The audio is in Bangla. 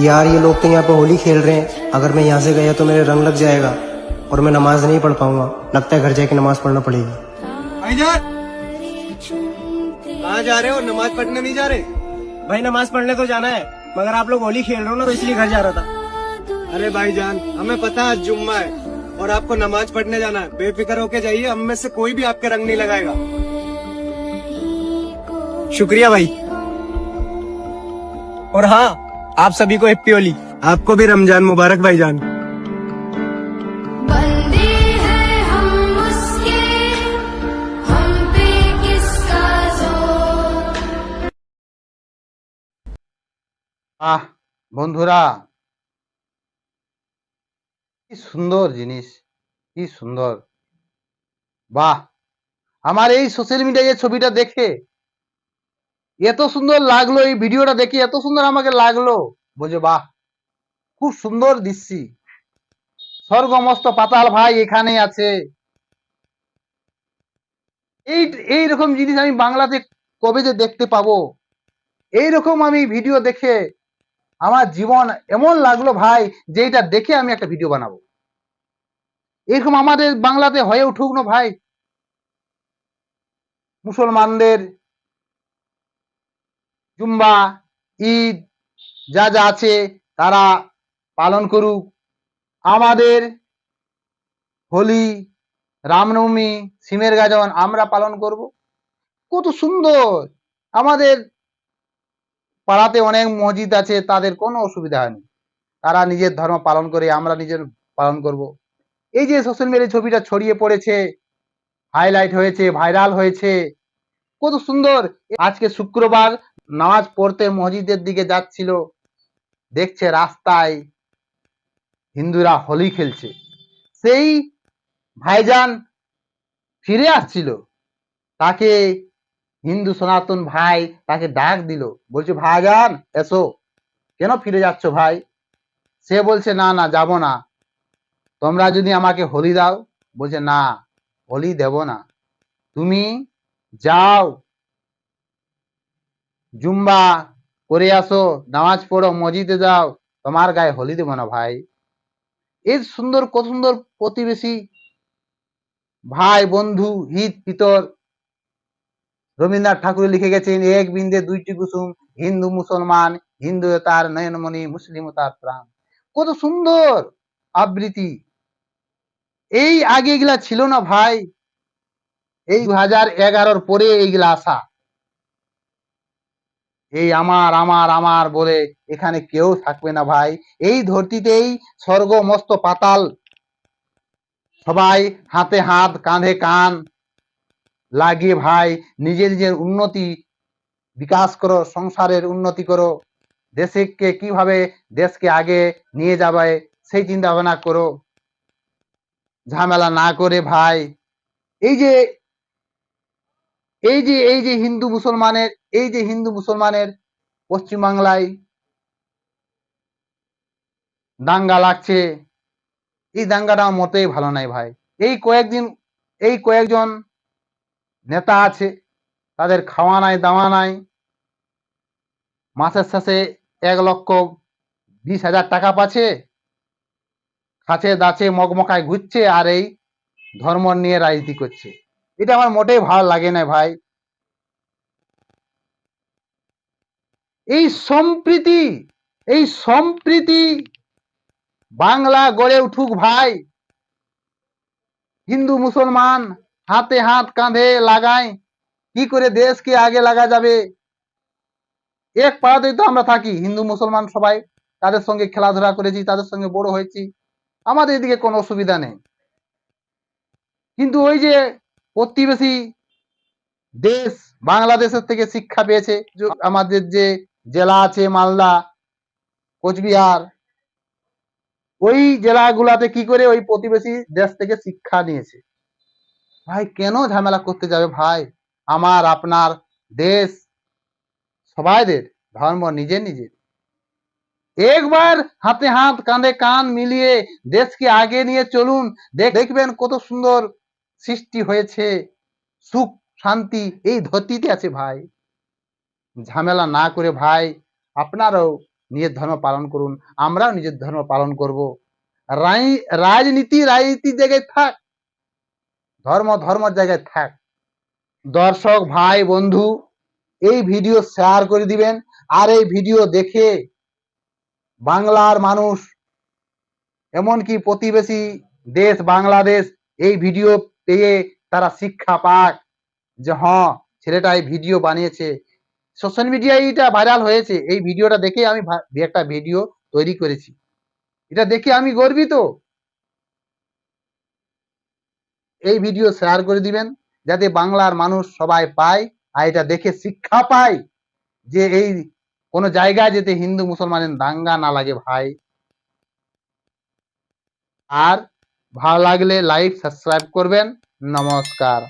यार ये लोग तो यहाँ पे होली खेल रहे हैं। अगर मैं यहाँ से गया तो मेरे रंग लग जाएगा और मैं नमाज़ नहीं पढ़ पाऊँगा। लगता है घर जाके नमाज़ पढ़ना पड़ेगी। कहाँ जा रहे हो? नमाज़ पढ़ने नहीं जा रहे? भाई नमाज़ पढ़ने तो जाना है मगर आप लोग होली खेल रहे हो ना तो इसलिए घर जा रहा था। अरे भाई जान हमें पता है जुम्मा है और आपको नमाज़ पढ़ने जाना है। बेफिक्र होके जाइए हम में से कोई भी आपके रंग नहीं लगाएगा। शुक्रिया भाई। और हाँ आप सभी को हैप्पी होली आपको भी रमजान मुबारक भाईजान बंदे हैं हम उसके हम पे किसका जोर আহ বন্ধুরা কি সুন্দর জিনিস কি সুন্দর বাহ আমার এই সোশ্যাল মিডিয়ায় এই ছবিটা দেখে এত সুন্দর লাগল এই ভিডিওটা দেখি, এত সুন্দর আমাকে লাগল। বলছে, বাহ, খুব সুন্দর দৃশ্যি স্বর্গমস্ত পাতাল ভাই এখানে আছে। এই এইরকম জিনিস আমি বাংলাতে কবে যে দেখতে পাবো। এইরকম আমি ভিডিও দেখে আমার জীবন এমন লাগল ভাই যে এটা দেখে আমি একটা ভিডিও বানাবো। এরকম আমাদের বাংলাতে হয়ে উঠুক না ভাই। মুসলমানদের জুম্বা ঈদ যা যা আছে তারা পালন করুক। আমাদের হোলি, রামনবমী, সিমের গাজন আমরা পালন করব। কত সুন্দর! আমাদের পাড়াতে অনেক মসজিদ আছে, তাদের কোনো অসুবিধা হয়নি তারা নিজের ধর্ম পালন করে, আমরা নিজের পালন করব। এই যে সোশ্যাল মিডিয়ায় ছবিটা ছড়িয়ে পড়েছে হাইলাইট হয়েছে ভাইরাল হয়েছে, কত সুন্দর! আজকে শুক্রবার নামাজ পড়তে মসজিদের দিকে যাচ্ছিল, দেখছে রাস্তায় হিন্দুরা হোলি খেলছে। সেই ভাইজান ফিরে আসছিল। তাকে হিন্দু সনাতন ভাই তাকে ডাক দিল। বলছে, ভাইজান, এসো। কেন ফিরে যাচ্ছ ভাই? সে বলছে, না না, যাব না। তোমরা যদি আমাকে হোলি দাও। বলছে, না, হোলি দেব না। তুমি যাও জুম্বা করে আসো, নামাজ পড়ো, মসজিদে যাও, তোমার গায়ে হোলি দেবো না ভাই। এই সুন্দর, কত সুন্দর প্রতিবেশী ভাই, বন্ধু হিত পিতর রবীন্দ্রনাথ ঠাকুর লিখে গেছেন, এক বিন্দে দুইটি কুসুম, হিন্দু, মুসলমান, হিন্দু তার নয়নমণি, মুসলিম তার প্রাণ। কত সুন্দর আবৃত্তি। এই আগে এগুলা ছিল না ভাই। এই দু হাজার এগারোর পরে এইগুলা আসা। এই আমার আমার আমার বলে এখানে কেউ থাকবে না ভাই। এই ধরতিতেই স্বর্গ মস্ত পাতাল। সবাই হাতে হাত, কাঁধে কান লাগিয়ে ভাই নিজের নিজের উন্নতি বিকাশ করো, সংসারের উন্নতি করো। দেশকে কীভাবে দেশকে আগে নিয়ে যাবে, সেই চিন্তা ভাবনা করো। ঝামেলা না করে ভাই। এই যে এই যে এই যে হিন্দু মুসলমানের এই যে হিন্দু মুসলমানের পশ্চিমবাংলায় দাঙ্গা লাগছে, এই দাঙ্গাটা মোটেই ভালো নাই ভাই। এই কয়েকদিন, এই কয়েকজন নেতা আছে, তাদের খাওয়া নাই, দাওয়া নাই। মাসের শেষে এক লক্ষ বিশ হাজার টাকা পাচ্ছে, খাচ্ছে, দাচ্ছে মগমকায় ঘুরছে আর এই ধর্ম নিয়ে রাজনীতি করছে। এটা আমার মোটেই ভালো লাগে না ভাই। এই সম্প্রীতি এই সম্প্রীতি বাংলা গড়ে উঠুক ভাই। হিন্দু, মুসলমান হাতে হাত কাঁধে লাগায় কি করে দেশকে আগে লাগা যাবে? এক পাড়াতেই তো আমরা থাকি, হিন্দু, মুসলমান সবাই। তাদের সঙ্গে খেলাধুলা করেছি, তাদের সঙ্গে বড় হয়েছি। আমাদের এদিকে কোনো অসুবিধা নেই। কিন্তু ওই যে প্রতিবেশী দেশ, বাংলাদেশের থেকে শিক্ষা পেয়েছে আমাদের যে জেলা আছে মালদা, কোচবিহার। ওই জেলাগুলাতে কি করে ওই প্রতিবেশী দেশ থেকে শিক্ষা নিয়েছে? ভাই, কেন ঝামেলা করতে যাবে ভাই? আমার, আপনার দেশ, সবাইদের ধর্ম নিজে নিজের একবার হাতে হাত, কাঁধে কান মিলিয়ে দেশকে আগে নিয়ে চলুন দেখবেন কত সুন্দর সৃষ্টি হয়েছে। সুখ, শান্তি এই ধরতিতে আছে ভাই। ঝামেলা না করে ভাই, আপনারাও নিজের ধর্ম পালন করুন, আমরাও নিজের ধর্ম পালন করব। রাজনীতি রাজনীতির জায়গায় থাক, ধর্ম ধর্মের জায়গায় থাক। দর্শক, ভাই, বন্ধু, এই ভিডিও শেয়ার করে দিবেন, আর এই ভিডিও দেখে বাংলার মানুষ, এমনকি প্রতিবেশী দেশ, বাংলাদেশ, এই ভিডিও পেয়ে তারা শিক্ষা পাক যে হ্যাঁ ছেলেটা এই ভিডিও বানিয়েছে সোশ্যাল মিডিয়ায় এটা ভাইরাল হয়েছে। এই ভিডিওটা দেখে আমি একটা ভিডিও তৈরি করেছি। এটা দেখে আমি গর্বিত। এই ভিডিও শেয়ার করে দিবেন, যাতে বাংলার মানুষ সবাই পায় আর এটা দেখে শিক্ষা পায় যে এই কোন জায়গায় যেতে হিন্দু মুসলমানের দাঙ্গা না লাগে ভাই। আর ভালো লাগলে লাইক সাবস্ক্রাইব করবেন। নমস্কার।